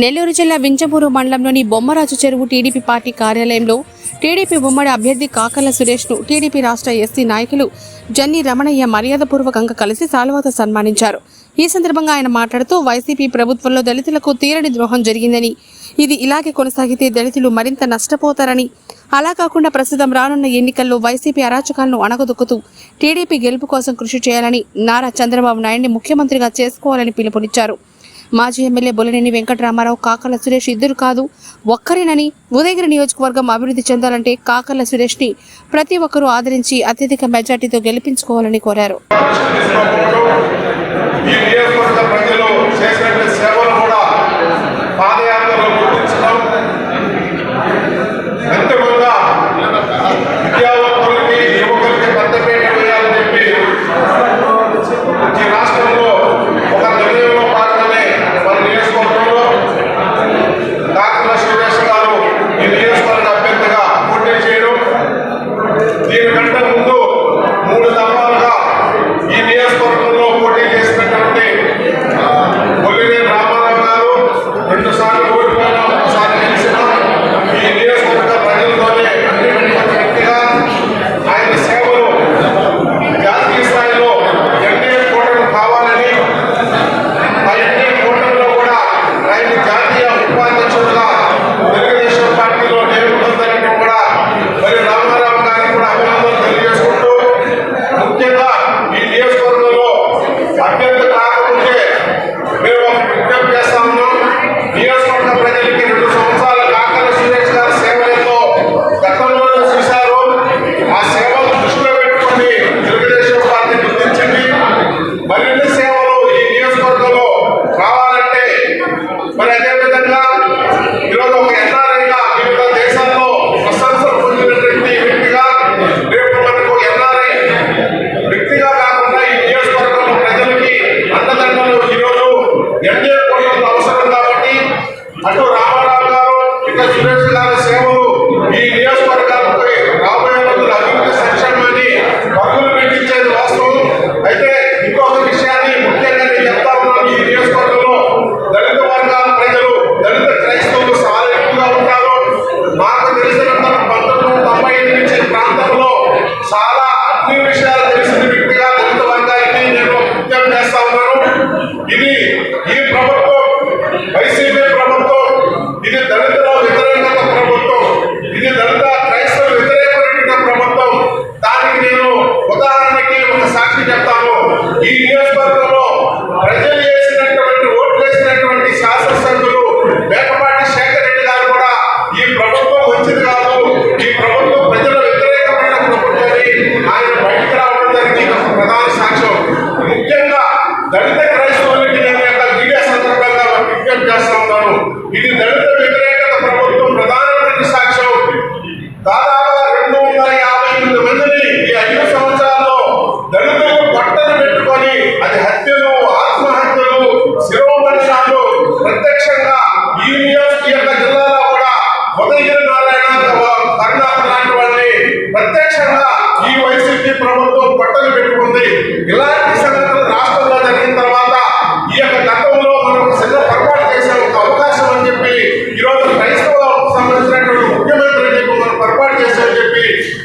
నెల్లూరు జిల్లా వింజమూరు మండలంలోని బొమ్మరాజు చెరువు టీడీపీ పార్టీ కార్యాలయంలో టీడీపీ ఉమ్మడి అభ్యర్థి కాకర్ల సురేష్ను టీడీపీ రాష్ట్ర ఎస్సీ నాయకులు జన్ని రమణయ్య మర్యాదపూర్వకంగా కలిసి సాల్వాతో సన్మానించారు. ఈ సందర్భంగా ఆయన మాట్లాడుతూ వైసీపీ ప్రభుత్వంలో దళితులకు తీరని ద్రోహం జరిగిందని ఇది ఇలాగే కొనసాగితే దళితులు మరింత నష్టపోతారని. అలా కాకుండా ప్రస్తుతం రానున్న ఎన్నికల్లో వైసీపీ అరాచకాలను అణగదొక్కుతూ టీడీపీ గెలుపు కోసం కృషి చేయాలని నారా చంద్రబాబు నాయుడిని ముఖ్యమంత్రిగా చేసుకోవాలని పిలుపునిచ్చారు. మాజీ ఎమ్మెల్యే బొలినేని వెంకటరామారావు కాకర్ల సురేష్ ఇద్దరు కాదు ఒక్కరేనని ఉదయగిరి నియోజకవర్గం అభివృద్ధి చెందాలంటే కాకర్ల సురేష్ని ప్రతి ఒక్కరూ ఆదరించి అత్యధిక మెజార్టీతో గెలిపించుకోవాలని కోరారు.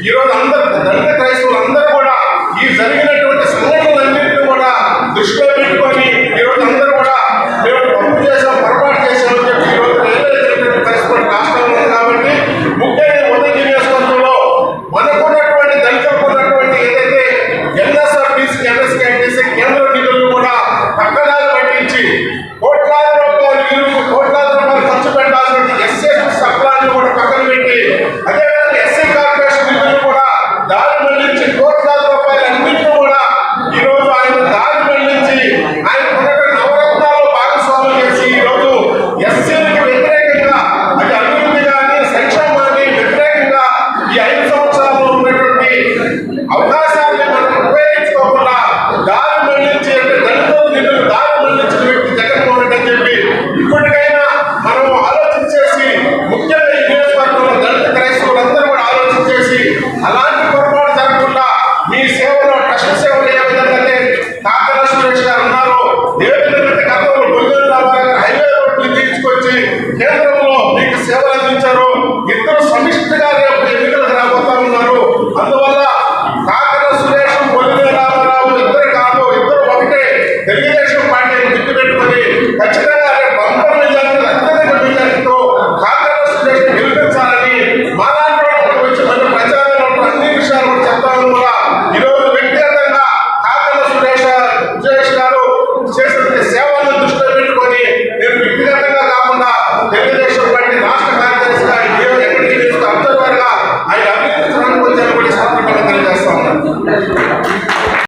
ఈరోజు అందరు దళిత క్రైస్తవులు అందరూ కూడా ఈ జరిగిన Ele pensar